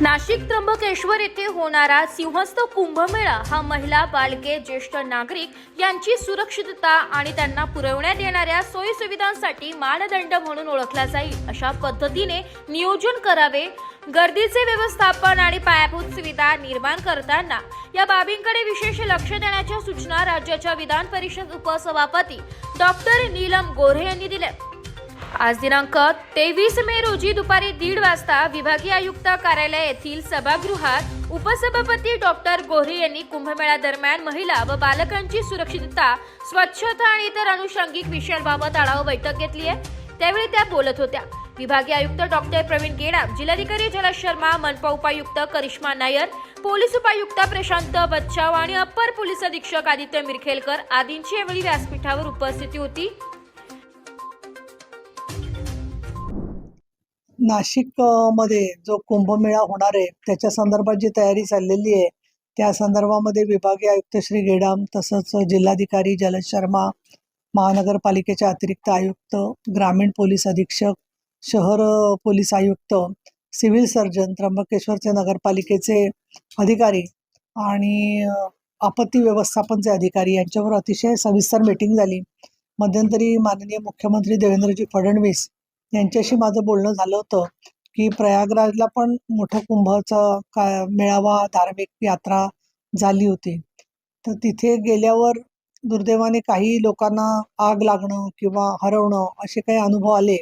नाशिक त्र्यंबकेश्वर येथे होणारा सिंहस्थ कुंभमेळा हा महिला बालके ज्येष्ठ नागरिक यांची सुरक्षितता आणि त्यांना पुरवण्यात येणाऱ्या सोयीसुविधांसाठी मानदंड म्हणून ओळखला जाईल. अशा पद्धतीने नियोजन करावे गर्दीचे व्यवस्थापन आणि पायाभूत सुविधा निर्माण करताना या बाबींकडे विशेष लक्ष देण्याच्या सूचना राज्याच्या विधान परिषद उपसभापती डॉक्टर नीलम गोऱ्हे यांनी दिल्या. आज दिनांक तेवीस मे रोजी दुपारी दीड वाजता विभागीय आयुक्त कार्यालय येथील सभागृहात उपसभापती डॉक्टर गोऱ्हे यांनी कुंभमेळा दरम्यान महिला व बालकांची सुरक्षितता स्वच्छता आणि इतर अनुषंगिक विषयांबाबत आढावा बैठक घेतली आहे. त्यावेळी त्या बोलत होत्या. विभागीय आयुक्त डॉक्टर प्रवीण गेडाम जिल्हाधिकारी जलज शर्मा मनपा उपायुक्त करिश्मा नायर पोलीस उपायुक्त प्रशांत बच्चाव आणि अप्पर पोलीस अधीक्षक आदित्य मिरखेलकर आदींची यावेळी व्यासपीठावर उपस्थिती होती. नाशिकमध्ये जो कुंभमेळा होणार आहे त्याच्या संदर्भात जी तयारी चाललेली आहे त्या संदर्भामध्ये विभागीय आयुक्त श्री गेडाम तसंच जिल्हाधिकारी जलद शर्मा महानगरपालिकेचे अतिरिक्त आयुक्त ग्रामीण पोलीस अधीक्षक शहर पोलीस आयुक्त सिव्हिल सर्जन त्र्यंबकेश्वरचे नगरपालिकेचे अधिकारी आणि आपत्ती व्यवस्थापनचे अधिकारी यांच्यावर अतिशय सविस्तर मीटिंग झाली. मध्यंतरी माननीय मुख्यमंत्री देवेंद्रजी फडणवीस यांच्याशी माझं बोलणं झालं होतं की प्रयागराजला पण मोठं कुंभाचा का मेळावा धार्मिक यात्रा झाली होती. तर तिथे गेल्यावर दुर्दैवाने काही लोकांना आग लागणं किंवा हरवणं असे काही अनुभव आले.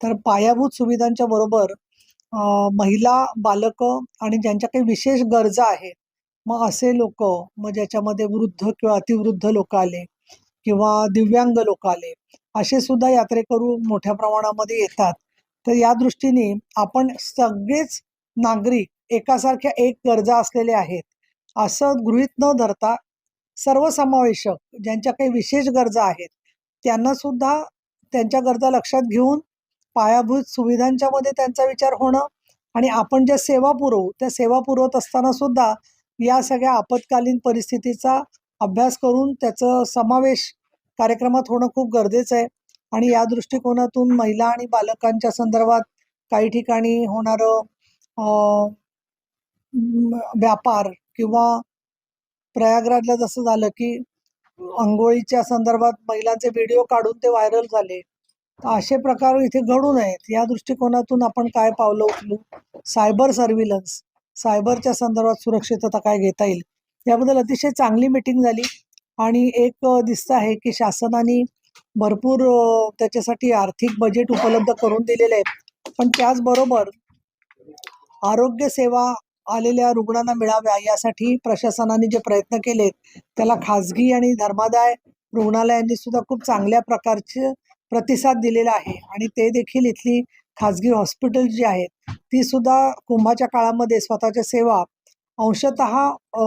तर पायाभूत सुविधांच्या बरोबर महिला बालकं आणि ज्यांच्या काही विशेष गरजा आहेत मग असे लोक मग ज्याच्यामध्ये वृद्ध किंवा अतिवृद्ध लोक आले किंवा दिव्यांग लोक आले असे सुद्धा यात्रेकरू मोठ्या प्रमाणामध्ये येतात. तर या दृष्टीने आपण सगळेच नागरिक एकासारख्या एक गरजा असलेले आहेत. असं गृहीत न धरता सर्वसमावेशक ज्यांच्या काही विशेष गरजा आहेत त्यांना सुद्धा त्यांच्या गरजा लक्षात घेऊन पायाभूत सुविधांच्या मध्ये त्यांचा विचार होणं आणि आपण ज्या सेवा पुरवू त्या सेवा पुरवत असताना सुद्धा या सगळ्या आपत्कालीन परिस्थितीचा अभ्यास करून त्याचं समावेश कार्यक्रमात होणं खूप गरजेचं आहे. आणि या दृष्टिकोनातून महिला आणि बालकांच्या संदर्भात काही ठिकाणी होणारं व्यापार किंवा प्रयागराजला जसं झालं की अंघोळीच्या संदर्भात महिलांचे व्हिडिओ काढून ते व्हायरल झाले. तर असे प्रकार इथे घडू नयेत. या दृष्टिकोनातून आपण काय पावलं उचलू? Cyber surveillance. सायबरच्या संदर्भात सुरक्षितता काय घेता येईल? याबद्दल अतिशय चांगली मिटिंग झाली. आणि एक दिसत दिसतं आहे की शासनाने भरपूर त्याच्यासाठी आर्थिक बजेट उपलब्ध करून दिलेले आहेत. पण त्याचबरोबर आरोग्य सेवा आलेल्या रुग्णांना मिळाव्या यासाठी प्रशासनाने जे प्रयत्न केलेत त्याला खाजगी आणि धर्मादाय रुग्णालयांनी सुद्धा खूप चांगल्या प्रकारचे प्रतिसाद दिलेला आहे. आणि ते देखील इथली खाजगी हॉस्पिटल जी आहेत ती सुद्धा कुंभाच्या काळामध्ये स्वतःच्या सेवा अंशत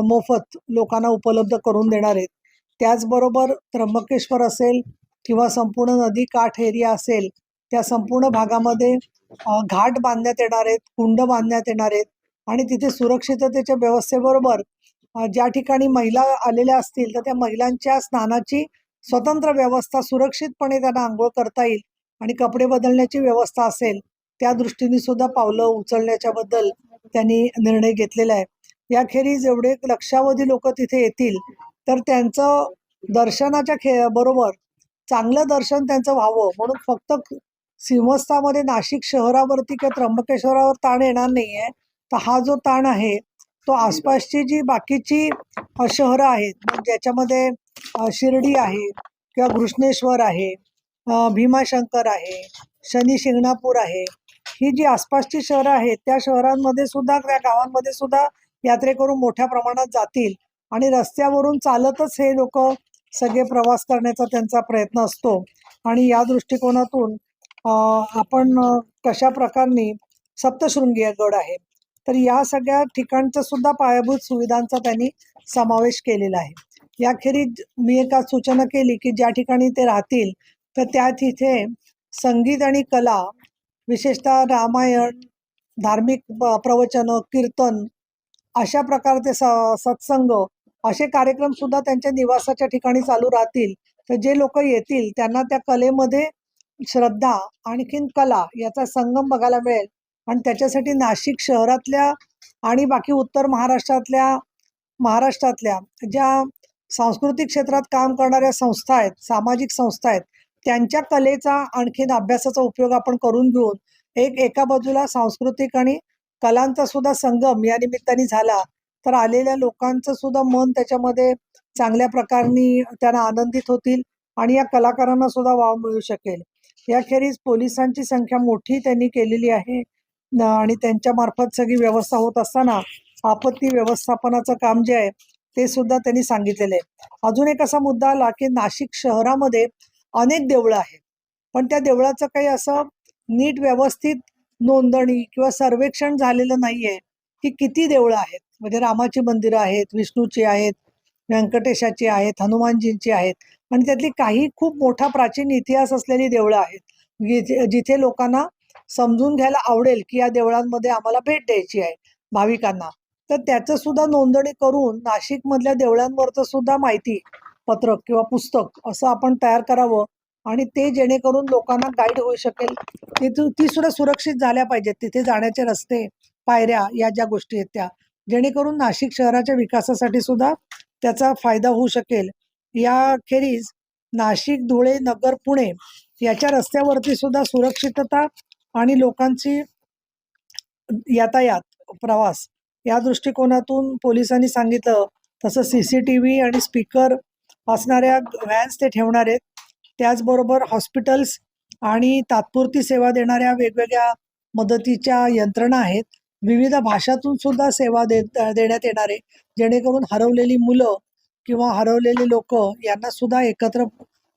मोफत लोकांना उपलब्ध करून देणार आहेत. त्याचबरोबर त्र्यंबकेश्वर असेल किंवा संपूर्ण नदी काठ एरिया असेल त्या संपूर्ण भागामध्ये घाट बांधण्यात येणार आहेत कुंड बांधण्यात येणार आहेत आणि तिथे सुरक्षिततेच्या व्यवस्थेबरोबर ज्या ठिकाणी महिला आलेल्या असतील तर त्या महिलांच्या स्नानाची स्वतंत्र व्यवस्था सुरक्षितपणे त्यांना आंघोळ करता येईल आणि कपडे बदलण्याची व्यवस्था असेल त्या दृष्टीने सुद्धा पावलं उचलण्याच्या बद्दल त्यांनी निर्णय घेतलेला आहे. याखेरीज एवढे लक्षावधी लोक तिथे येतील तर त्यांचं दर्शनाच्या खे बरोबर चांगलं दर्शन त्यांचं व्हावं. म्हणून फक्त सिंहस्थामध्ये नाशिक शहरावरती किंवा त्र्यंबकेश्वरावर ताण येणार नाही आहे तर हा जो ताण आहे तो आसपासची जी बाकीची शहरं आहेत म्हणजे ज्याच्यामध्ये शिर्डी आहे किंवा घृष्णेश्वर आहे भीमाशंकर आहे शनी शिंगणापूर आहे ही जी आसपासची शहरं आहेत त्या शहरांमध्ये सुद्धा त्या गावांमध्ये सुद्धा यात्रेकरू मोठ्या प्रमाणात जातील. आणि रस्त्यावरून चालतच हे लोक सगळे प्रवास करण्याचा त्यांचा प्रयत्न असतो. आणि या दृष्टिकोनातून आपण कशा प्रकारने सप्तशृंगी गड आहे. तर या सगळ्या ठिकाणचं सुद्धा पायाभूत सुविधांचा त्यांनी समावेश केलेला आहे. याखेरीज मी एका सूचना केली की ज्या ठिकाणी ते राहतील तर त्या तिथे संगीत आणि कला विशेषतः रामायण धार्मिक प्रवचन प्रवचनं कीर्तन अशा प्रकारचे स सत्संग असे कार्यक्रम सुद्धा त्यांच्या निवासाच्या ठिकाणी चालू राहतील. तर जे लोक येतील त्यांना त्या कलेमध्ये श्रद्धा आणखीन कला याचा संगम बघायला मिळेल. आणि त्याच्यासाठी नाशिक शहरातल्या आणि बाकी उत्तर महाराष्ट्रातल्या महाराष्ट्रातल्या ज्या सांस्कृतिक क्षेत्रात काम करणाऱ्या संस्था आहेत सामाजिक संस्था आहेत त्यांच्या कलेचा आणखीन अभ्यासाचा उपयोग आपण करून घेऊन एक एका बाजूला सांस्कृतिक आणि कलांचा सुद्धा संगम या निमित्ताने झाला. तर आलेल्या लोकांचं सुद्धा मन त्याच्यामध्ये चांगल्या प्रकारनी त्यांना आनंदित होतील आणि या कलाकारांना सुद्धा वाव मिळू शकेल. याखेरीज पोलिसांची संख्या मोठी त्यांनी केलेली आहे. आणि त्यांच्या मार्फत सगळी व्यवस्था होत असताना आपत्ती व्यवस्थापनाचं काम जे आहे ते सुद्धा त्यांनी सांगितलेलं आहे. अजून एक असा मुद्दा आला की नाशिक शहरामध्ये अनेक देवळं आहेत. पण त्या देवळाचं काही असं नीट व्यवस्थित नोंदणी किंवा सर्वेक्षण झालेलं नाहीये की किती देवळं आहेत. म्हणजे रामाची मंदिरं आहेत विष्णूची आहेत व्यंकटेशाची आहेत हनुमानजींची आहेत. आणि त्यातली काही खूप मोठा प्राचीन इतिहास असलेली देवळं आहेत. जिथे लोकांना समजून घ्यायला आवडेल की या देवळांमध्ये आम्हाला भेट द्यायची आहे भाविकांना. तर त्याचं सुद्धा नोंदणी करून नाशिकमधल्या देवळांवरचं सुद्धा माहिती पत्रक किंवा पुस्तक असं आपण तयार करावं आणि ते जेणेकरून लोकांना गाईड होऊ शकेल. ती सुद्धा सुरक्षित झाल्या पाहिजेत. तिथे जाण्याचे रस्ते पायऱ्या या ज्या गोष्टी आहेत त्या. जेणेकरून नाशिक शहराच्या विकासासाठी सुद्धा त्याचा फायदा होऊ शकेल. याखेरीज नाशिक धुळे नगर पुणे याच्या रस्त्यावरती सुद्धा सुरक्षितता आणि लोकांची यातायात प्रवास या दृष्टिकोनातून पोलिसांनी सांगितलं. तसं सी सी टी व्ही आणि स्पीकर असणाऱ्या व्हॅन्स ते ठेवणार आहेत. त्याचबरोबर हॉस्पिटल्स आणि तात्पुरती सेवा देणाऱ्या वेगवेगळ्या मदतीच्या यंत्रणा आहेत. विविध भाषातून सुद्धा सेवा दे देण्यात येणार. आहे जेणेकरून हरवलेली मुलं किंवा हरवलेली लोक यांना सुद्धा एकत्र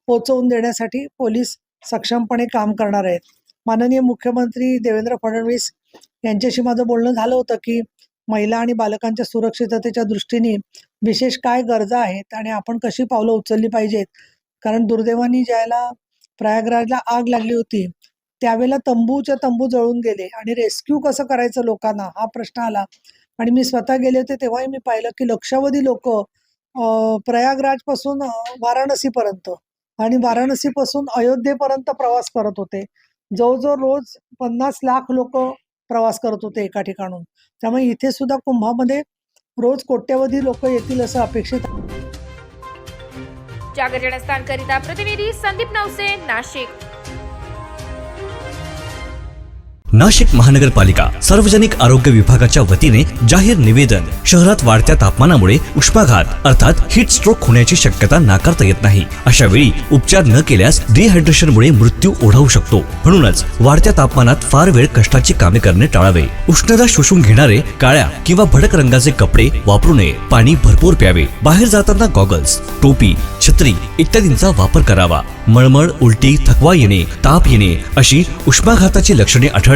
पोचवून देण्यासाठी पोलीस सक्षमपणे काम करणार आहेत. माननीय मुख्यमंत्री देवेंद्र फडणवीस यांच्याशी माझं बोलणं झालं होतं की महिला आणि बालकांच्या सुरक्षिततेच्या दृष्टीने विशेष काय गरजा आहेत आणि आपण कशी पावलं उचलली पाहिजेत? कारण दुर्दैवानी ज्याला प्रयागराजला आग लागली होती त्यावेळेला तंबूच्या तंबू जळून गेले. आणि रेस्क्यू कसं करायचं लोकांना? हा प्रश्न आला. आणि मी स्वतः गेले होते तेव्हाही मी पाहिलं की लक्षावधी लोक प्रयागराजपासून वाराणसीपर्यंत आणि वाराणसीपासून अयोध्येपर्यंत प्रवास करत होते. जवळजवळ रोज पन्नास लाख लोक प्रवास करत होते एका ठिकाणून. त्यामुळे इथे सुद्धा कुंभामध्ये रोज कोट्यवधी लोक येतील असं अपेक्षित जागर जनस्थानकरिता प्रतिनिधी संदीप नवसे नाशिक. नाशिक महानगरपालिका सार्वजनिक आरोग्य विभागाच्या वतीने जाहीर निवेदन. शहरात वाढत्या तापमानामुळे उष्माघात अर्थात हीट स्ट्रोक होण्याची शक्यता नाकारता येत नाही. अशा वेळी उपचार न केल्यास डिहायड्रेशनमुळे मृत्यू ओढावू शकतो. म्हणूनच वाढत्या तापमानात फार वेळ कष्टाची कामे करणे टाळावे. उष्णता शोषून घेणारे काळ्या किंवा भडक रंगाचे कपडे वापरू नये. पाणी भरपूर प्यावे. बाहेर जाताना गॉगल्स टोपी छत्री इत्यादींचा वापर करावा. मळमळ उलटी थकवा येणे ताप येणे अशी उष्माघाताची लक्षणे